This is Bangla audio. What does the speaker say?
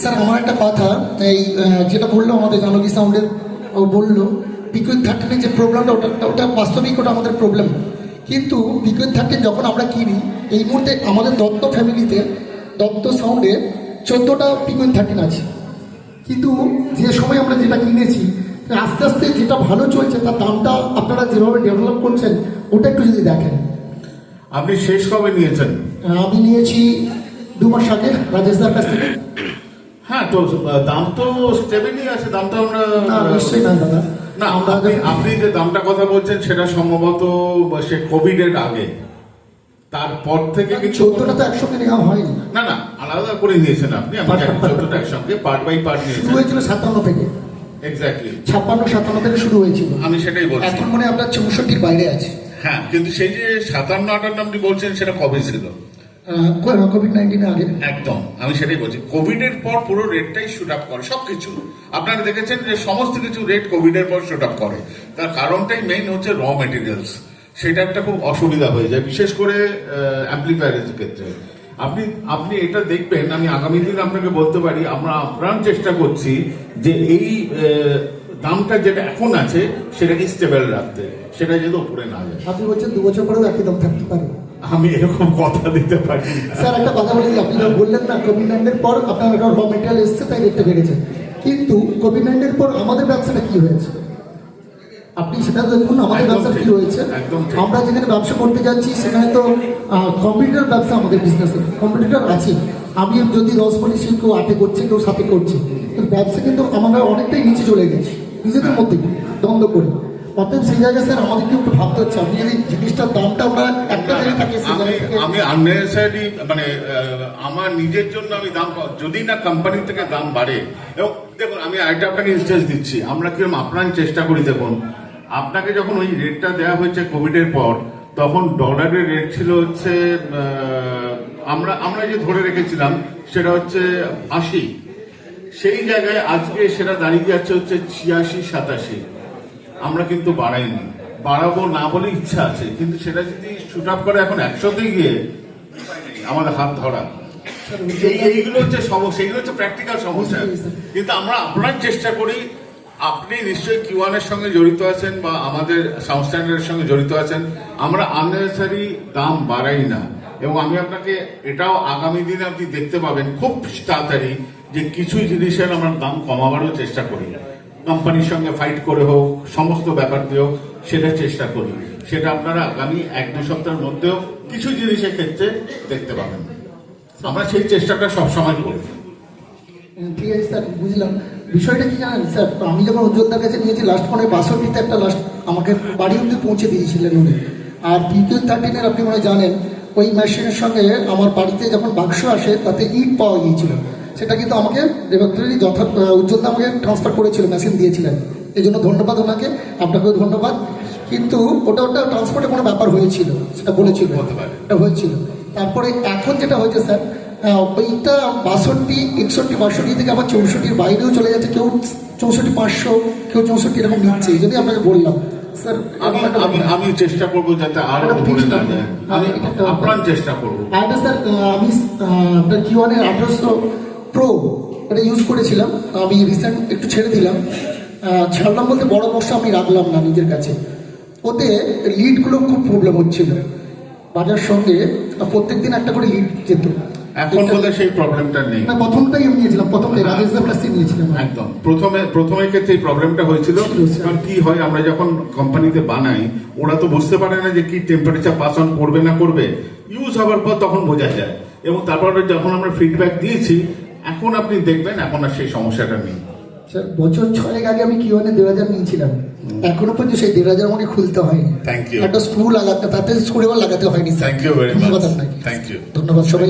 স্যার আমার একটা কথা। এই যেটা বলল আমাদের জানকী সাউন্ডের ও বলল পিকুইন থার্টিনের যে প্রবলেমটা ওটা ওটা বাস্তবিক ওটা আমাদের প্রবলেম কিন্তু পিকুইন থার্টিন যখন আমরা কিনি এই মুহূর্তে আমাদের দত্ত ফ্যামিলিতে দত্ত সাউন্ডে চোদ্দোটা পিকুইন থার্টিন আছে। কিন্তু যে সময় আমরা যেটা কিনেছি আস্তে আস্তে যেটা ভালো চলছে তার দামটা আপনারা যেভাবে ডেভেলপ করছেন ওটা একটু যদি দেখেন। আপনি শেষ কবে নিয়েছেন? আমি নিয়েছি দু মাস আগে রাজেশ দার কাছ থেকে। হ্যাঁ তো দাম তো স্টেবেলই আছে দাম তো আমরা না নিশ্চয়ই না দাদা। না আপনি আপনি যে দামটা কথা বলছেন সেটা সম্ভবত সে কোভিড এর আগে। তারপর থেকে কিছু চোদ্দটা তো একসঙ্গে নেওয়া হয়নি। না না আলাদা করে নিয়েছেন আপনি আমি চোদ্দটা একসঙ্গে পার্ট বাই পার্ট শুরু হয়েছিল সাতান্ন থেকে। এক্স্যাক্টলি ছাপ্পান্ন সাতান্ন থেকে শুরু হয়েছিল। আমি সেটাই বলছি। এখন মানে আপনার চৌষট্টির বাইরে আছে। হ্যাঁ কিন্তু সেই যে সাতান্ন আটান্ন আপনি বলছেন সেটা কবে ছিল? কোভিড নাইন্টিনের আগে? একদম আমি সেটাই বলছি। কোভিড এর পর পুরো রেটটাই শুট আপ করে সবকিছু আপনারা দেখেছেন যে সমস্ত কিছু রেট কোভিড এর পর শুট আপ করে। তার কারণটাই মেইন হচ্ছে র মেটেরিয়ালস সেটা একটা খুব অসুবিধা হয়ে যায় বিশেষ করে অ্যাম্পলিফায়ারের ক্ষেত্রে। আপনি আপনি এটা দেখবেন আমি আগামী দিন আপনাকে বলতে পারি আমরা আপ্রাণ চেষ্টা করছি যে এই দামটা যেটা এখন আছে সেটাকে স্টেবল রাখতে সেটা যেন উপরে না যায়। আপনি বলছেন দু বছর পরেও একই দাম থাকতে পারে। আমি এরকম কথা দিতে পারি স্যার একটা কথা বলি আপনি যখন বললেন না কোভিড নাইন্টিনের পর আপনার একটা র মেটেরিয়াল এসছে তাই রেটটা বেড়েছে কিন্তু কোভিড নাইন্টিনের পর আমাদের ব্যবসাটা কি হয়েছে? আপনি সেটা দেখুন আমাদের ব্যবসা কি হয়েছে। আমরা যেখানে ব্যবসা করতে যাচ্ছি সেখানে তো কম্পিউটার ব্যবসা আমাদের বিজনেস কম্পিউটার আছে। আমি যদি দশ বলিছি কেউ আটে করছে কেউ সাথে করছে। কিন্তু ব্যবসা কিন্তু আমরা অনেকটাই নিচে চলে গেছি নিজেদের মধ্যে দ্বন্দ্ব করি। অতএব সেই জায়গায় স্যার আমাদেরকে একটু ভাবতে হচ্ছে? আপনি যদি জিনিসটার দামটা আমরা একটা জায়গায় থাকি আমি আমি আননেসারি মানে আমার নিজের জন্য আমি দাম যদি না কোম্পানি থেকে দাম বাড়ে এবং দেখুন আমি আরেকটা আপনাকে ইনস্টেন্স দিচ্ছি। আমরা কীরকম আপনার চেষ্টা করি দেখুন আপনাকে যখন ওই রেটটা দেওয়া হয়েছে কোভিডের পর তখন ডলারের রেট ছিল হচ্ছে আমরা আমরা যে ধরে রেখেছিলাম সেটা হচ্ছে আশি। সেই জায়গায় আজকে সেটা দাঁড়িয়ে যাচ্ছে হচ্ছে ছিয়াশি সাতাশি। আমরা কিন্তু বাড়াইনি। বাড়াবো না বলে ইচ্ছা আছে কিন্তু সেটা যদি শুট আপ করে এখন একশোতে গিয়ে আমাদের হাত ধরা। এই এইগুলো হচ্ছে সমস্যা এইগুলো হচ্ছে প্র্যাকটিক্যাল সমস্যা। কিন্তু আমরা আপনার চেষ্টা করি আপনি নিশ্চয়ই কিউয়ানের সঙ্গে জড়িত আছেন বা আমাদের সাউন্ড স্ট্যান্ডার্ডের সঙ্গে জড়িত আছেন আমরা আননেসারি দাম বাড়াই না। এবং আমি আপনাকে এটাও আগামী দিনে আপনি দেখতে পাবেন খুব তাড়াতাড়ি যে কিছু জিনিসের আমরা দাম কমাবারও চেষ্টা করি। কোম্পানির সঙ্গে ফাইট করে হোক, সমস্ত ব্যাপার দিয়ে হোক, সেটা চেষ্টা করি। সেটা আপনারা আগামী এক দু সপ্তাহের মধ্যেও কিছু জিনিসের ক্ষেত্রে দেখতে পাবেন। আমরা সেই চেষ্টাটা সবসময় করি। ঠিক আছে স্যার, বুঝলাম। বিষয়টা কি জানেন স্যার, আমি যখন উজ্জ্বলদার কাছে নিয়েছি লাস্ট ফোনে বাষট্টিতে একটা লাস্ট আমাকে বাড়ি অব্দি পৌঁছে দিয়েছিলেন উনি। আর পিকিউ থার্টিনের আপনি মনে জানেন, ওই মেশিনের সঙ্গে আমার বাড়িতে যখন বাক্স আসে, তাতে ইট পাওয়া গিয়েছিল। সেটা কিন্তু আমাকে রেভাক্টরি যথা উজ্জ্বলদা আমাকে ট্রান্সফার করেছিল মেশিন দিয়েছিলেন। এই জন্য ধন্যবাদ ওনাকে আপনাকেও ধন্যবাদ। কিন্তু ওটা ওটা ট্রান্সপোর্টে কোনো ব্যাপার হয়েছিল সেটা বলেছিল। এটা হয়েছিল। তারপরে এখন যেটা হয়েছে স্যার ওইটা বাষট্টি একষট্টি বাষট্টি থেকে আবার চৌষট্টির বাইরেও চলে যাচ্ছে কেউ চৌষট্টি পাঁচশো কেউ চৌষট্টি এরকম নিচ্ছে এই জন্যই আপনাকে বললাম। স্যার আমি আমি চেষ্টা করব যাতে আরও ওটা উপরে না যায়। আমি আপ্রাণ চেষ্টা করব। আর স্যার আমি আপনার কিওয়ানের আঠারোশো প্রো এটা ইউজ করেছিলাম। আমি রিসেন্ট একটু ছেড়ে দিলাম। ছাড়লাম বলতে বড় বর্ষা আমি রাখলাম না নিজের কাছে। ওতে লিডগুলো খুব প্রবলেম হচ্ছিল। বাজার সঙ্গে প্রত্যেক দিন একটা করে লিড যেত। এখন বোধহয় সেই প্রবলেমটা নেই। না প্রথমটাই আমি নিয়েছিলাম। প্রথমটাই রাজেশ দার কাছ নিয়েছিলাম। একদম। প্রথমে প্রথমের ক্ষেত্রে এই প্রবলেমটা হয়েছিল। ছিল, কারণ কি হয় আমরা যখন কোম্পানিতে বানাই ওরা তো বুঝতে পারে না যে কি টেম্পারেচার পাস অন করবে না করবে। ইউজ হওয়ার পর তখন বোঝা যায়। এবং তারপরে যখন আমরা ফিডব্যাক দিয়েছি এখন আপনি দেখবেন এখন আর সেই সমস্যাটা নেই। স্যার বছর ছয়েক আগে আমি কিওয়ানে দেড় হাজার নিয়েছিলাম এখনও পর্যন্ত সেই দেড় হাজার আমাকে খুলতে হয়নি। থ্যাংক ইউ একটা স্ক্রু লাগাতে তাতে স্ক্রু লাগাতে হয়নি thank you very much thank you ধন্যবাদ সবাই।